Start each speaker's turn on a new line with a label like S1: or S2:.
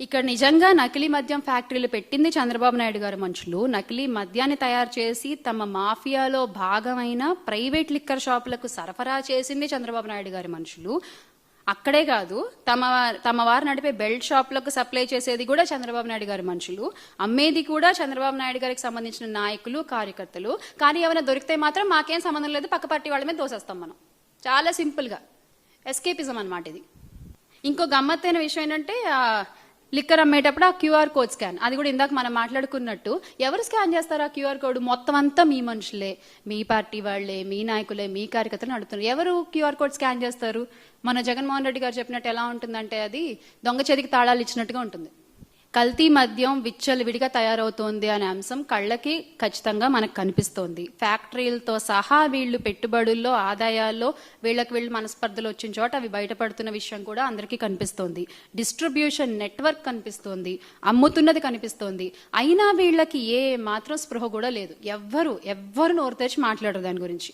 S1: ఇక్కడ నిజంగా నకిలీ మద్యం ఫ్యాక్టరీలు పెట్టింది చంద్రబాబు నాయుడు గారు మనుషులు. నకిలీ మద్యాన్ని తయారు చేసి తమ మాఫియాలో భాగమైన ప్రైవేట్ లిక్కర్ షాపులకు సరఫరా చేసింది చంద్రబాబు నాయుడు గారి మనుషులు. అక్కడే కాదు తమ తమ వారు నడిపే బెల్ట్ షాప్లకు సప్లై చేసేది కూడా చంద్రబాబు నాయుడు గారి మనుషులు. అమ్మేది కూడా చంద్రబాబు నాయుడు గారికి సంబంధించిన నాయకులు కార్యకర్తలు. కానీ ఏమైనా దొరికితే మాత్రం మాకేం సంబంధం లేదు పక్క పార్టీ వాళ్ళ మీద దోసేస్తాం మనం. చాలా సింపుల్గా. ఎస్కేపిజం అన్నమాట ఇది. ఇంకో గమ్మత్తైన విషయం ఏంటంటే లిక్కర్ అమ్మేటప్పుడు ఆ క్యూఆర్ కోడ్ స్కాన్. అది కూడా ఇందాక మనం మాట్లాడుకున్నట్టు ఎవరు స్కాన్ చేస్తారు ఆ క్యూఆర్ కోడ్? మొత్తం అంతా మీ మనుషులే. మీ పార్టీ వాళ్ళే మీ నాయకులే మీ కార్యకర్తలు నడుపుతున్నారు. ఎవరు క్యూఆర్ కోడ్ స్కాన్ చేస్తారు? మన జగన్మోహన్ రెడ్డి గారు చెప్పినట్టు ఎలా ఉంటుందంటే అది దొంగ చేతికి తాళాలు ఇచ్చినట్టుగా ఉంటుంది. కల్తీ మద్యం విచ్చలవిడిగా తయారవుతోంది అనే అంశం కళ్ళకి ఖచ్చితంగా మనకు కనిపిస్తోంది. ఫ్యాక్టరీలతో సహా వీళ్ళు పెట్టుబడుల్లో ఆదాయాల్లో వీళ్ళకి వీళ్ళు మనస్పర్ధలు వచ్చిన చోట అవి బయటపడుతున్న విషయం కూడా అందరికీ కనిపిస్తోంది. డిస్ట్రిబ్యూషన్ నెట్వర్క్ కనిపిస్తోంది. అమ్ముతున్నది కనిపిస్తోంది. అయినా వీళ్ళకి ఏ మాత్రం స్పృహ కూడా లేదు. ఎవ్వరు ఎవ్వరు నోరు తెరిచి మాట్లాడరు దాని గురించి.